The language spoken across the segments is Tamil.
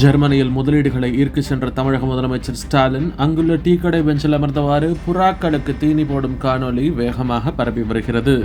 ஜெர்மனியில் முதலீடுகளை ஈர்க்கு சென்ற தமிழக முதலமைச்சர் ஸ்டாலின் அங்குள்ள டீ கடை பெஞ்சில் அமர்ந்தவாறு புறாக்களுக்கு தீனி போடும் காணொளி வேகமாக பரவி வருகிறது.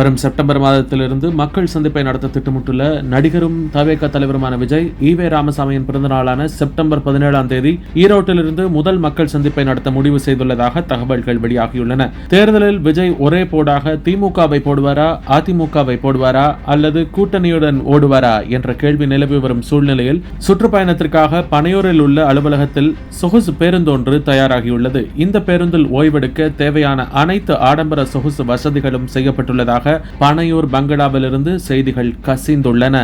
வரும் செப்டம்பர் மாதத்திலிருந்து மக்கள் சந்திப்பை நடத்த திட்டமிட்டுள்ள நடிகரும் தவேக தலைவருமான விஜய் ஈவே ராமசாமியின் பிறந்த நாளான செப்டம்பர் பதினேழாம் தேதி ஈரோட்டிலிருந்து முதல் மக்கள் சந்திப்பை நடத்த முடிவு செய்துள்ளதாக தகவல்கள் வெளியாகியுள்ளன. தேர்தலில் விஜய் ஒரே போடாக திமுகவை போடுவாரா அதிமுகவை போடுவாரா அல்லது கூட்டணியுடன் ஓடுவாரா என்ற கேள்வி நிலவி வரும் சூழ்நிலையில் சுற்றுப்பயணத்திற்காக பனையூரில் உள்ள அலுவலகத்தில் சொகுசு பேருந்தொன்று தயாராகியுள்ளது. இந்த பேருந்தில் ஓய்வெடுக்க தேவையான அனைத்து ஆடம்பர சொகுசு வசதிகளும் செய்யப்பட்டுள்ளதாக பனையூர் பங்களாவிலிருந்து செய்திகள் கசிந்துள்ளன.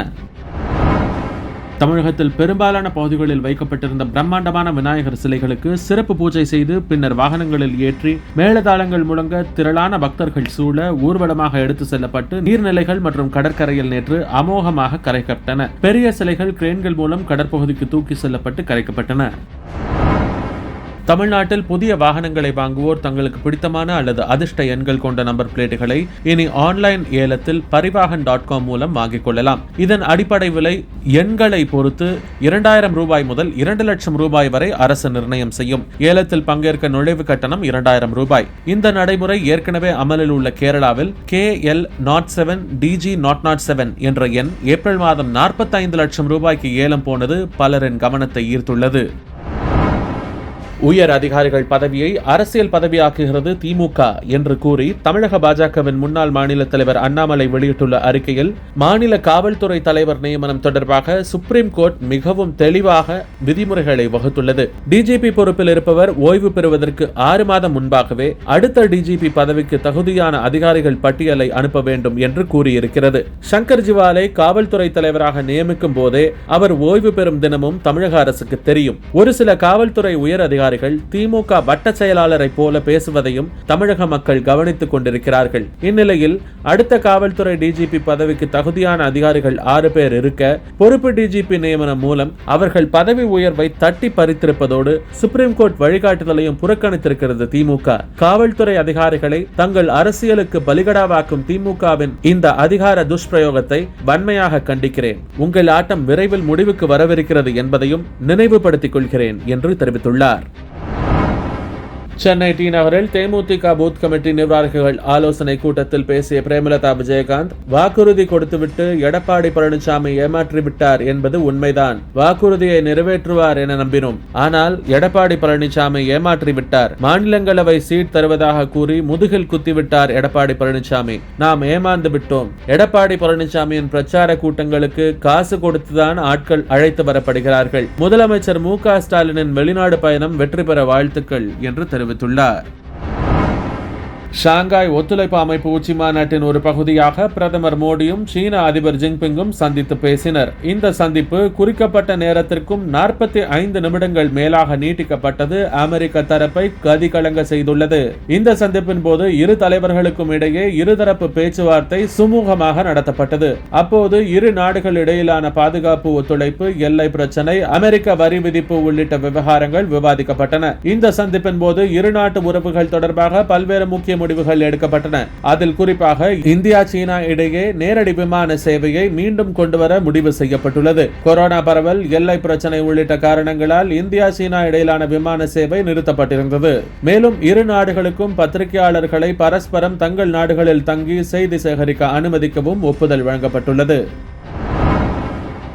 தமிழகத்தில் பெரும்பாலான பகுதிகளில் வைக்கப்பட்டிருந்த பிரம்மாண்டமான விநாயகர் சிலைகளுக்கு சிறப்பு பூஜை செய்து பின்னர் வாகனங்களில் ஏற்றி மேலதாளங்கள் முழங்க திரளான பக்தர்கள் சூழ ஊர்வலமாக எடுத்து செல்லப்பட்டு நீர்நிலைகள் மற்றும் கடற்கரையில் நேற்று அமோகமாக கரைக்கப்பட்டன பெரிய சிலைகள் கிரேன்கள் மூலம் கடற்பகுதிக்கு தூக்கி செல்லப்பட்டு கரைக்கப்பட்டன. தமிழ்நாட்டில் புதிய வாகனங்களை வாங்குவோர் தங்களுக்கு பிடித்தமான அல்லது அதிர்ஷ்ட எண்கள் கொண்ட நம்பர் பிளேட்டுகளை இனி ஆன்லைன் ஏலத்தில் பரிவாகன் டாட் காம் மூலம் வாங்கிக் கொள்ளலாம். இதன் அடிப்படை விலை எண்களை பொறுத்து இரண்டாயிரம் ரூபாய் முதல் இரண்டு லட்சம் ரூபாய் வரை அரசு நிர்ணயம் செய்யும். ஏலத்தில் பங்கேற்க நுழைவு கட்டணம் இரண்டாயிரம் ரூபாய். இந்த நடைமுறை ஏற்கனவே அமலில் உள்ள கேரளாவில் K L nought seven T G nought nought seven என்ற எண் ஏப்ரல் மாதம் நாற்பத்தைந்து லட்சம் ரூபாய்க்கு ஏலம் போனது பலரின் கவனத்தை ஈர்த்துள்ளது. உயர் அதிகாரிகள் பதவியை அரசியல் பதவியாக்குகிறது திமுக என்று கூறி தமிழக பாஜகவின் முன்னாள் மாநில தலைவர் அண்ணாமலை வெளியிட்டுள்ள அறிக்கையில் மாநில காவல்துறை தலைவர் நியமனம் தொடர்பாக சுப்ரீம் கோர்ட் மிகவும் தெளிவாக விதிமுறைகளை வகுத்துள்ளது. டிஜிபி பொறுப்பில் இருப்பவர் ஓய்வு பெறுவதற்கு ஆறு மாதம் முன்பாகவே அடுத்த டிஜிபி பதவிக்கு தகுதியான அதிகாரிகள் பட்டியலை அனுப்ப வேண்டும் என்று கூறியிருக்கிறது. சங்கர் ஜிவாலை காவல்துறை தலைவராக நியமிக்கும் போதே அவர் ஓய்வு பெறும் தினமும் தமிழக அரசுக்கு தெரியும். ஒரு சில காவல்துறை உயர் அதிகாரி அதிகாரிகள் திமுக வட்ட செயலாளரை போல பேசுவதையும் தமிழக மக்கள் கவனித்துக் கொண்டிருக்கிறார்கள். இந்நிலையில் அடுத்த காவல்துறை டிஜிபி பதவிக்கு தகுதியான அதிகாரிகள் ஆறு பேர் இருக்க பொறுப்பு டிஜிபி நியமனம் மூலம் அவர்கள் பதவி உயர்வை தட்டி பறித்திருப்பதோடு சுப்ரீம் கோர்ட் வழிகாட்டுதலையும் புறக்கணித்திருக்கிறது திமுக. காவல்துறை அதிகாரிகளை தங்கள் அரசியலுக்கு பலிகடாவாக்கும் திமுகவின் இந்த அதிகார துஷ்பிரயோகத்தை வன்மையாக கண்டிக்கிறேன். உங்கள் ஆட்டம் விரைவில் முடிவுக்கு வரவிருக்கிறது என்பதையும் நினைவுபடுத்திக் கொள்கிறேன் என்று தெரிவித்துள்ளார். சென்னை டி நகரில் தேமுதிக பூத் கமிட்டி நிர்வாகிகள் ஆலோசனை கூட்டத்தில் பேசிய பிரேமலதா விஜயகாந்த் வாக்குறுதி கொடுத்துவிட்டு எடப்பாடி பழனிசாமி ஏமாற்றிவிட்டார் என்பது உண்மைதான். வாக்குறுதியை நிறைவேற்றுவார் என நம்பினோம். ஆனால் எடப்பாடி பழனிசாமி ஏமாற்றிவிட்டார் மாநிலங்களவை சீட் தருவதாக கூறி முதுகில் குத்திவிட்டார் எடப்பாடி பழனிசாமி. நாம் ஏமாந்து விட்டோம். எடப்பாடி பழனிசாமியின் பிரச்சார கூட்டங்களுக்கு காசு கொடுத்துதான் ஆட்கள் அழைத்து வரப்படுகிறார்கள். முதலமைச்சர் மு க ஸ்டாலினின் வெளிநாடு பயணம் வெற்றி பெற வாழ்த்துக்கள் என்று தெரிவித்தார். தெரிவித்துள்ளார் ஷாங்காய் ஒத்துழைப்பு அமைப்பு உச்சி மாநாட்டின் ஒரு பகுதியாக பிரதமர் மோடியும் சீன அதிபர் ஜின்பிங்கும் சந்தித்து பேசினர். இந்த சந்திப்பு குறிக்கப்பட்ட நேரத்திற்கும் நாற்பத்தி ஐந்து நிமிடங்கள் மேலாக நீட்டிக்கப்பட்டது அமெரிக்க தரப்பை கதி கலங்க செய்துள்ளது. இந்த சந்திப்பின் போது இரு தலைவர்களுக்கும் இடையே இருதரப்பு பேச்சுவார்த்தை சுமூகமாக நடத்தப்பட்டது. அப்போது இரு நாடுகள் இடையிலான பாதுகாப்பு ஒத்துழைப்பு எல்லை பிரச்சனை அமெரிக்க வரி விதிப்பு உள்ளிட்ட விவகாரங்கள் விவாதிக்கப்பட்டன. இந்த சந்திப்பின் போது இரு நாட்டு உறவுகள் தொடர்பாக பல்வேறு முக்கிய முடிவுகள் எடுக்கப்பட்டன. அதில் குறிப்பாக இந்தியா சீனா இடையே நேரடி விமான சேவையை மீண்டும் கொண்டுவர முடிவு செய்யப்பட்டுள்ளது. கொரோனா பரவல் எல்லை பிரச்சனை உள்ளிட்ட காரணங்களால் இந்தியா சீனா இடையிலான விமான சேவை நிறுத்தப்பட்டிருந்தது. மேலும் இரு நாடுகளுக்கும் பத்திரிகையாளர்களை பரஸ்பரம் தங்கள் நாடுகளில் தங்கி செய்தி சேகரிக்க அனுமதிக்கவும் ஒப்புதல் வழங்கப்பட்டுள்ளது.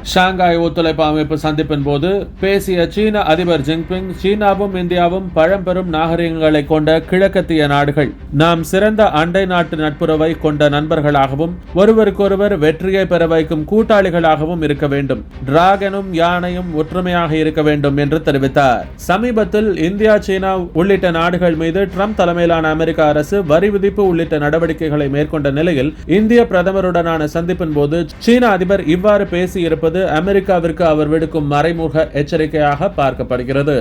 ஷாங்காய் ஒத்துழைப்பு அமைப்பு சந்திப்பின் போது பேசிய சீன அதிபர் ஜின்பிங் சீனாவும் இந்தியாவும் பழம்பெரும் நாகரிகங்களை கொண்ட கிழக்கத்திய நாடுகள். நாம் சிறந்த அண்டை நாட்டு நட்புறவை கொண்ட நண்பர்களாகவும் ஒருவருக்கொருவர் வெற்றியை பெற வைக்கும் கூட்டாளிகளாகவும் இருக்க வேண்டும். டிராகனும் யானையும் ஒற்றுமையாக இருக்க வேண்டும் என்று தெரிவித்தார். சமீபத்தில் இந்தியா சீனா உள்ளிட்ட நாடுகள் மீது ட்ரம்ப் தலைமையிலான அமெரிக்க அரசு வரி விதிப்பு உள்ளிட்ட நடவடிக்கைகளை மேற்கொண்ட நிலையில் இந்திய பிரதமருடனான சந்திப்பின் போது சீன அதிபர் இவ்வாறு பேசியிருப்பது என்பது அமெரிக்காவிற்கு அவர் விடுக்கும் மறைமுக எச்சரிக்கையாக பார்க்கப்படுகிறது.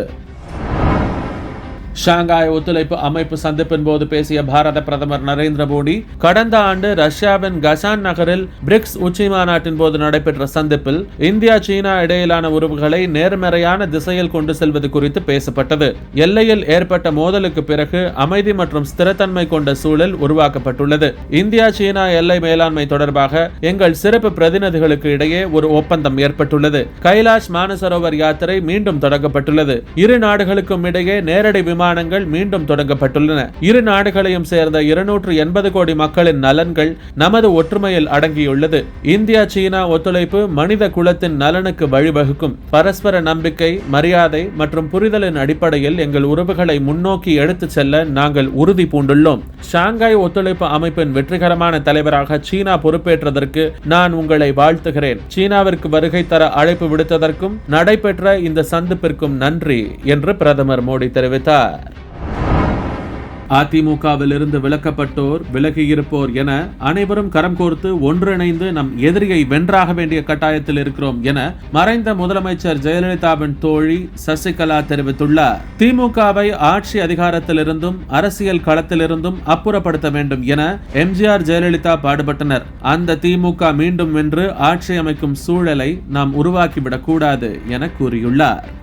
ஷாங்காய் ஒத்துழைப்பு அமைப்பு சந்திப்பின் போது பேசிய பாரத பிரதமர் நரேந்திர மோடி கடந்த ஆண்டு ரஷ்யாவின் கசான் நகரில் பிரிக்ஸ் உச்சி மாநாட்டின் போது நடைபெற்ற சந்திப்பில் இந்தியா சீனா இடையிலான உறவுகளை நேர்மறையான திசையில் கொண்டு செல்வது குறித்து பேசப்பட்டது. எல்லையில் ஏற்பட்ட மோதலுக்கு பிறகு அமைதி மற்றும் ஸ்திரத்தன்மை கொண்ட சூழல் உருவாக்கப்பட்டுள்ளது. இந்தியா சீனா எல்லை மேலாண்மை தொடர்பாக எங்கள் சிறப்பு பிரதிநிதிகளுக்கு இடையே ஒரு ஒப்பந்தம் ஏற்பட்டுள்ளது. கைலாஷ் மானசரோவர் யாத்திரை மீண்டும் தொடங்கப்பட்டுள்ளது. இரு நாடுகளுக்கும் இடையே நேரடி விமானங்கள் மீண்டும் தொடங்கப்பட்டுள்ளன. இரு நாடுகளையும் சேர்ந்த இருநூற்று எண்பது கோடி மக்களின் நலன்கள் நமது ஒற்றுமையில் அடங்கியுள்ளது. இந்தியா சீனா ஒத்துழைப்பு மனித குலத்தின் நலனுக்கு வழிவகுக்கும். பரஸ்பர நம்பிக்கை மரியாதை மற்றும் புரிதலின் அடிப்படையில் எங்கள் உறவுகளை முன்னோக்கி எடுத்துச் செல்ல நாங்கள் உறுதி பூண்டுள்ளோம். ஷாங்காய் ஒத்துழைப்பு அமைப்பின் வெற்றிகரமான தலைவராக சீனா பொறுப்பேற்றதற்கு நான் உங்களை வாழ்த்துகிறேன். சீனாவிற்கு வருகை தர அழைப்பு விடுத்ததற்கும் நடைபெற்ற இந்த சந்திப்பிற்கும் நன்றி என்று பிரதமர் மோடி தெரிவித்தார். அதிமுகவில் இருந்து விலக்கப்பட்டோர் விலகியிருப்போர் என அனைவரும் கரம் கோர்த்து ஒன்றிணைந்து நம் எதிரியை வென்றாக வேண்டிய கட்டாயத்தில் இருக்கிறோம் என மறைந்த முதலமைச்சர் ஜெயலலிதாவின் தோழி சசிகலா தெரிவித்துள்ளார். திமுகவை ஆட்சி அதிகாரத்திலிருந்தும் அரசியல் களத்திலிருந்தும் அப்புறப்படுத்த வேண்டும் என எம்ஜிஆர் ஜெயலலிதா பாடுபட்டனர். அந்த திமுக மீண்டும் வென்று ஆட்சி அமைக்கும் சூழலை நாம் உருவாக்கிவிடக் கூடாது என கூறியுள்ளார்.